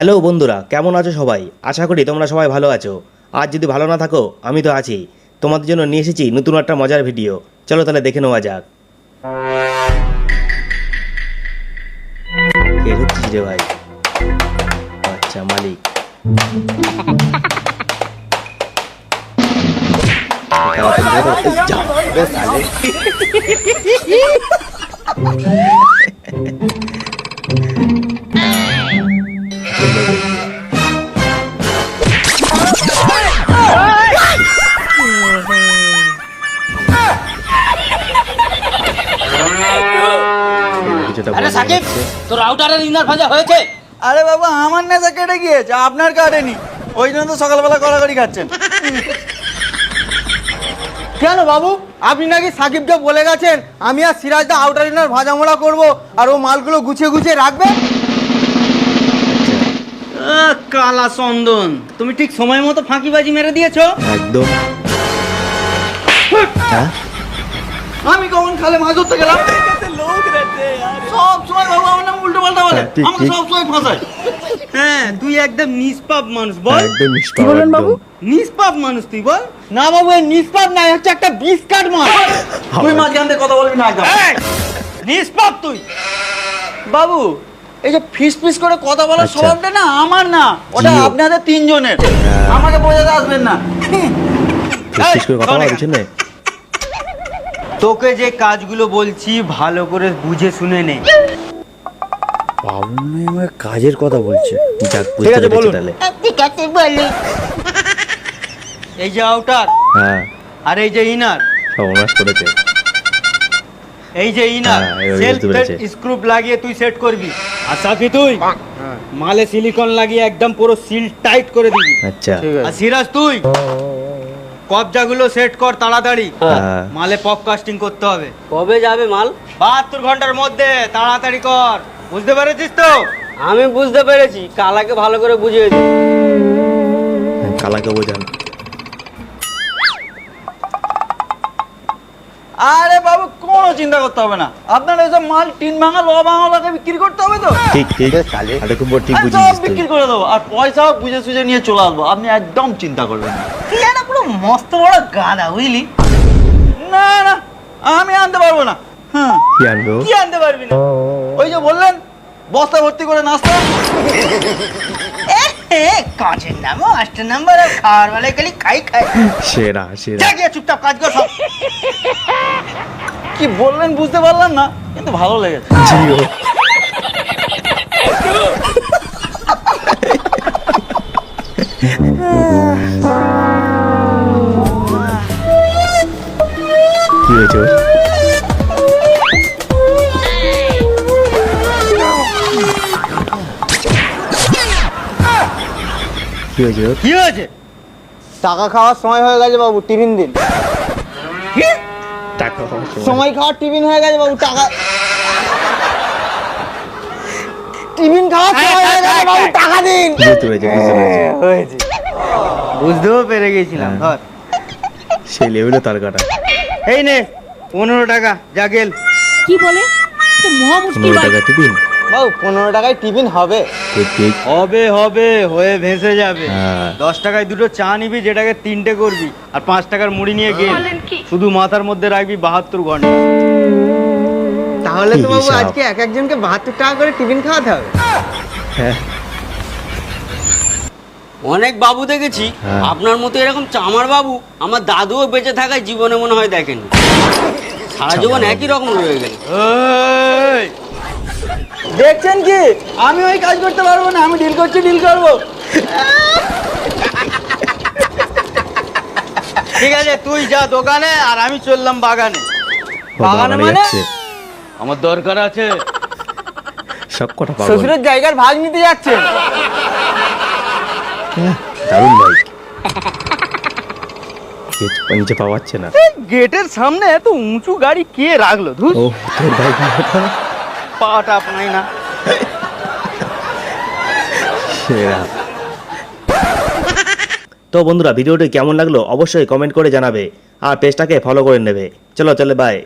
Hello বন্ধুরা কেমন আছো সবাই? আশা করি তোমরা সবাই ভালো আছো। আজ যদি ভালো না থাকো আমি তো আছি। তোমাদের জন্য নিয়ে এসেছি নতুন একটা মজার ভিডিও। চলো তাহলে দেখে নেওয়া যাক। রে ভাই? আচ্ছা মালিক। যা, বে আরে বলা সাকিব তোর আউটারের ইনার ভাজা হয়েছে? আরে বাবা আমার নেশা কেটে গিয়েছে আপনার কাটেনি। ওই জন্য তো সকালবেলা কড়াকড়ি খাচ্ছেন। কেন বাবু? আপনি নাকি সাকিবকে বলে গেছেন আমি আর সিরাজদা আউটার ইনার ভাজা মোড়া করব আর ও মালগুলো গুছিয়ে গুছিয়ে রাখবে? কালা চন্দন তুমি ঠিক সময় মতো ফাঁকিবাজি মেরে দিয়েছ? একদম। হ্যাঁ? আমি কখন খালে মাছ ধরতে গেলাম? সব সময় বাবু আমার নাম উল্টো পাল্টা বলে। হ্যাঁ, ঠিক, আমার ঠিক। সব সময় ফাঁসায়। হ্যাঁ তুই একদম নিষ্পাপ মানুষ বল। একদম নিষ্পাপ একদম। নিষ্পাপ মানুষ তুই বল। না বাবু এই নিষ্পাপ না হচ্ছে একটা বিষ মাছ। তুই মাঝখান থেকে কথা বলবি না একদম। এই, নিষ্পাপ তুই। বাবু এই যে ফিস ফিস করে কথা বলার আচ্ছা। স্বভাবটা না আমার না। ওটা জিও। আপনাদের তিনজনের। হ্যাঁ। আমাকে বোঝাতে আসবেন না। ফিস ফিস করে কথা শোন বলা এখানে। পিছনে তোকে যে কাজগুলো বলছি ভালো করে বুঝে শুনে নে। আমার কাজের কথা বলছে। যাক ঠিক বুঝতে আছে, বলুন। এই যে আউটার হ্যাঁ। আর এই যে ইনার সর্বনাশ করেছে। এই যে ইনার হ্যাঁ, সেলফ স্ক্রু লাগিয়ে তুই সেট করবি। আর সাফি তুই মালে সিলিকন লাগিয়ে একদম পুরো সিল টাইট করে দিবি। আচ্ছা। আর সিরাজ তুই? কবজাগুলো সেট কর তাড়াতাড়ি। হ্যাঁ। মালে পপ কাস্টিং করতে হবে। কবে যাবে মাল? বাহাত্তর ঘণ্টার মধ্যে তাড়াতাড়ি কর। বুঝতে পেরেছিস তো? আমি বুঝতে পেরেছি কালাকে ভালো করে বুঝিয়ে দিই কালাকে বোঝান। আরে কোনো চিন্তা করতে হবে না। আপনার এসব মাল টিন ভাঙা লো ভাঙা বিক্রি করতে হবে তো? ঠিক ঠিক খুব ঠিক সব বিক্রি করে দেবো। আর পয়সাও বুঝে সুঝে নিয়ে চলে আসব। আপনি একদম চিন্তা করবেন না। তুই একটা পুরো মস্ত বড় গাদা বুঝলি? না না আমি আনতে পারব না। হ্যাঁ কি আনব? কি আনতে পারবি না? ওই যে বললেন বস্তা ভর্তি করে নাস্তা। এ কাজের নাম আষ্টের নাম্বার আর খাওয়ার বেলায় খালি খাই খাই। সেরা সেরা। গিয়ে চুপচাপ কাজ কর সব। কি বললেন বুঝতে পারলাম না কিন্তু ভালো লেগেছে। জিও। কি হয়েছে ওর? কি হয়েছে কি হয়েছে? টাকা খাওয়ার সময় হয়ে গেছে বাবু টিফিন দিন। পাওয়ার সময়। খাওয়ার টিফিন হয়ে গেছে বাবু টাকা। টিফিন খাওয়ার সময় হয়ে গেছে বাবু টাকা দিন। বুঝতে পেরেছি হয়েছে। বুঝতেও পেরে গেছিলাম হ্যাঁ। ধর। সেই লেভেলে তার কাটা। এই নে পনেরো টাকা যা গেল। কি বলে? তো মহা মুশকিল টাকা টিফিন? বাবু পনেরো টাকায় টিফিন হবে। হবে হবে হয়ে ভেসে যাবে। হ্যাঁ। দশ টাকায় দুটো চা নিবি যেটাকে তিনটে করবি আর পাঁচ টাকার মুড়ি নিয়ে গেল শুধু মাথার মধ্যে রাখবি বাহাত্তর ঘণ্টা। তাহলে তো বাবু আজকে এক একজনকে বাহাত্তর টাকা করে টিফিন খাওয়াতে হবে। হ্যাঁ। অনেক বাবু দেখেছি হ্যাঁ। আপনার মতো এরকম চামার বাবু আমার দাদুও বেঁচে থাকায় জীবনে মনে হয় দেখেন। সারা জীবন একই রকম রয়ে গেল দেখছেন কি? আমি ওই কাজ করতে পারব না আমি ডিল করছি ডিল করব। ঠিক আছে তুই যা দোকানে আর আমি চললাম বাগানে। বাগানে মানে? আমার দরকার আছে। সব কটা পাগল। শ্বশুরের জায়গার ভাগ নিতে যাচ্ছে। দারুণ ভাই। পাওয়াচ্ছে না। গেটের সামনে এত উঁচু গাড়ি কে রাখল ধুস? ও তোর ভাই পাটা আপনাই না। তো বন্ধুরা, ভিডিওটি কেমন লাগল অবশ্যই কমেন্ট করে জানাবে আর পেজটাকে ফলো করে নেবে। চলো, চলে বাই